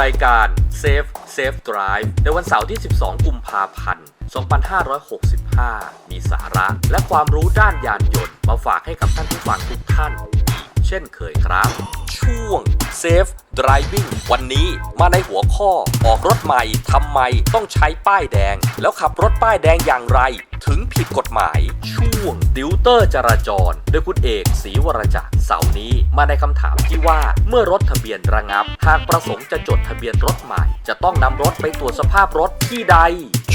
รายการ Safe Safe Drive ในวันเสาร์ที่ 12 กุมภาพันธ์ 2565 มีสาระและความรู้ด้านยานยนต์มาฝากให้กับท่านผู้ฟังทุกท่าน ช่นเคยครับ ช่วง Safe Driving วันนี้มาในหัวข้อออกรถใหม่ทำไมต้องใช้ป้ายแดง แล้วขับรถป้ายแดงอย่างไร ถึงผิดกฎหมาย ช่วงดิวเตอร์จราจร โดยคุณเอกศรีวรจักรเสาร์นี้มาในคำถามที่ว่าเมื่อรถทะเบียนระงับ หากประสงค์จะจดทะเบียนรถใหม่ จะต้องนำรถไปตรวจสภาพรถที่ใด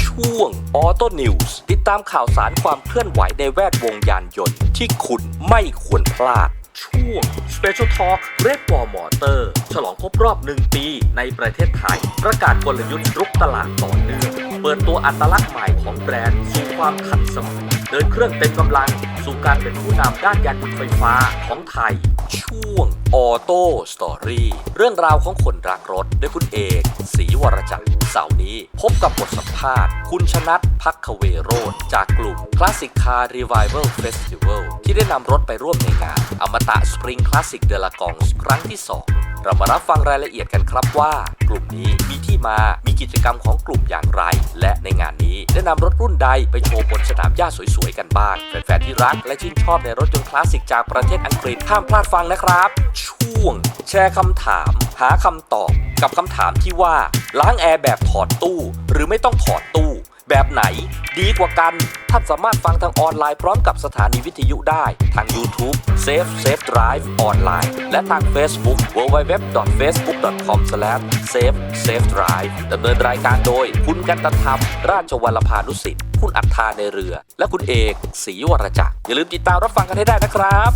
ช่วง Auto News ติดตามข่าวสารความเคลื่อนไหวในแวดวงยานยนต์ที่คุณไม่ควรพลาด ช่วง Special Talk Red Wall Motor ฉลองครบรอบ 1 ปีในประเทศไทย ประกาศกลยุทธ์รุกตลาดต่อเนื่อง เปิดตัวอัตลักษณ์ใหม่ของแบรนด์สู่ความทันสมัย เดินเครื่องเต็มกำลัง สู่การเป็นผู้นำด้านยานยนต์ไฟฟ้าของไทย ช่วง Auto Story เรื่องราวของคนรักรถด้วยคุณเอกศรีวรจักรเสาร์นี้ พบกับบทสัมภาษณ์ คุณชนัทพักเวโรธจากกลุ่ม Classic Car Revival Festival ที่ได้นำรถไปร่วมในงานอมตะ Spring Classic de la g o n s ครั้งที่ 2 เรามารับฟังรายละเอียดกันครับว่า กลุ่มนี้มีที่มามีกิจกรรมของกลุ่มอย่างไร และในงานนี้ได้นำรถรุ่นใดไปโชว์บนสนามหญ้าสวยๆกันบ้าง แฟนๆที่รักและชื่นชอบในรถยนต์คลาสสิกจากประเทศอังกฤษห้ามพลาดฟังนะครับ ช่วง แชร์คำถาม หาคำตอบ กับคำถามที่ว่าล้างแอร์แบบถอดตู้ หรือไม่ต้องถอดตู้ แบบไหน ดีกว่ากัน ท่านสามารถฟังทางออนไลน์พร้อมกับสถานีวิทยุได้ทาง YouTube Safe Safe Drive ออนไลน์และทาง Facebook www.facebook.com/safe safe drive ดำเนินรายการโดย คุณกันตธรรม ราชวัลพานุสิทธิ์ คุณอัฏฐาในเรือ และคุณเอกศรีวรจักรอย่าลืมติดตามรับฟังกันให้ได้นะครับ